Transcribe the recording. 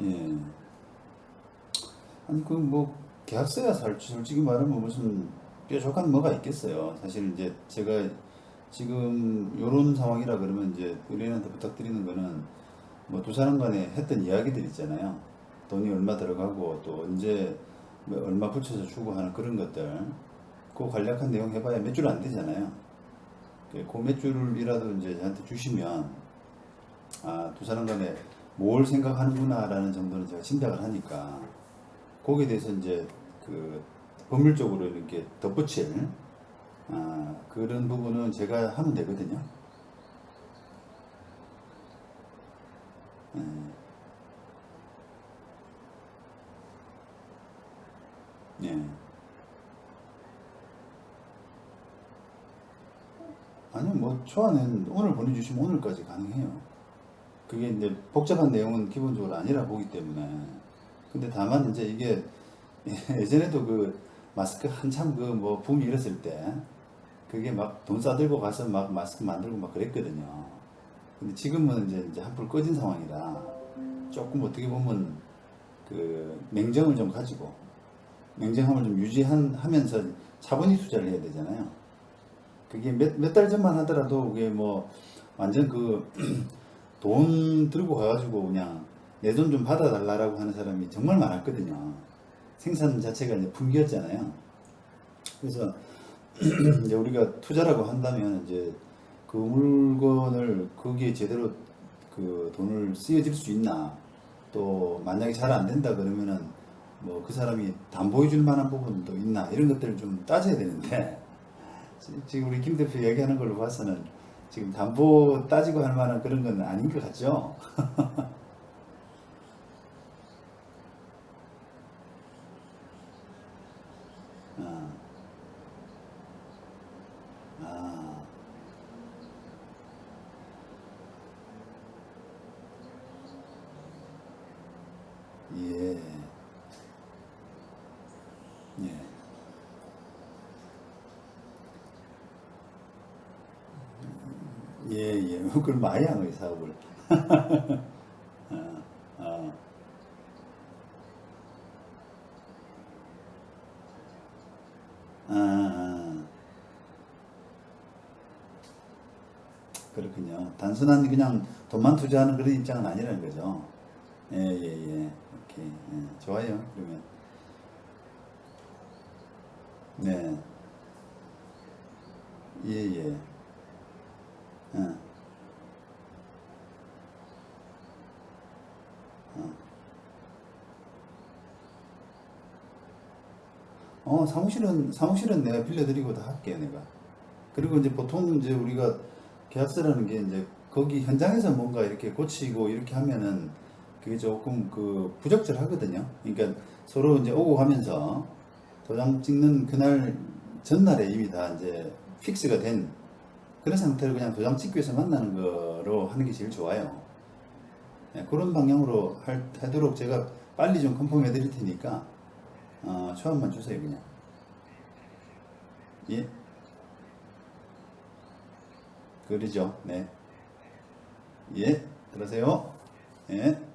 예. 아니 그뭐 계약서야 살- 솔직히 말하면 무슨 뾰족한 뭐가 있겠어요. 사실 이제 제가 지금 요런 상황이라 그러면 이제 의뢰인한테 부탁드리는 거는 뭐 두 사람 간에 했던 이야기들 있잖아요. 돈이 얼마 들어가고 또 언제 뭐 얼마 붙여서 주고 하는 그런 것들 그 간략한 내용 해봐야 몇 줄 안 되잖아요. 그 몇 줄이라도 이제 저한테 주시면 아, 두 사람 간에 뭘 생각하는구나라는 정도는 제가 짐작을 하니까 거기에 대해서 이제 그 법률적으로 이렇게 덧붙일 아, 그런 부분은 제가 하면 되거든요. 예. 예. 아니요, 뭐 초안은 오늘 보내주시면 오늘까지 가능해요. 그게 이제 복잡한 내용은 기본적으로 아니라 보기 때문에. 근데 다만 이제 이게 예전에도 그 마스크 한참 그 뭐 붐이 일었을 때 그게 막 돈 싸들고 가서 막 마스크 만들고 막 그랬거든요. 근데 지금은 이제 이제 한풀 꺼진 상황이라 조금 어떻게 보면 그 냉정을 좀 가지고 냉정함을 좀 유지하면서 차분히 투자를 해야 되잖아요. 그게 몇 몇 달 전만 하더라도 그게 뭐 완전 그 돈 들고 가가지고 그냥 내 돈 좀 받아달라라고 하는 사람이 정말 많았거든요. 생산 자체가 이제 풍기였잖아요. 그래서 이제 우리가 투자라고 한다면 이제 그 물건을 거기에 제대로 그 돈을 쓰여질 수 있나 또 만약에 잘 안 된다 그러면은 뭐 그 사람이 담보해 줄 만한 부분도 있나 이런 것들을 좀 따져야 되는데 지- 지금 우리 김 대표 얘기하는 걸로 봐서는 지금 담보 따지고 할 만한 그런 건 아닌 것 같죠? 아, 아, 예, 예. 예, 예. 그걸 많이 하는 거예요, 사업을. 아, 아, 아, 아. 그렇군요. 단순한 그냥 돈만 투자하는 그런 입장은 아니라는 거죠. 예, 예, 예. 오케이. 예, 좋아요. 그러면. 네. 예, 예. 어, 사무실은, 사무실은 내가 빌려드리고 다 할게, 내가. 그리고 이제 보통 이제 우리가 계약서라는 게 이제 거기 현장에서 뭔가 이렇게 고치고 이렇게 하면은 그게 조금 그 부적절하거든요. 그러니까 서로 이제 오고 가면서 도장 찍는 그날 전날에 이미 다 이제 픽스가 된 그런 상태로 그냥 도장 찍기 위해서 만나는 거로 하는 게 제일 좋아요. 예, 그런 방향으로 할, 하도록 제가 빨리 좀 컨펌 해 드릴 테니까 어, 초안만 주세요 그냥. 예, 그러죠. 네. 예, 들으세요. 예.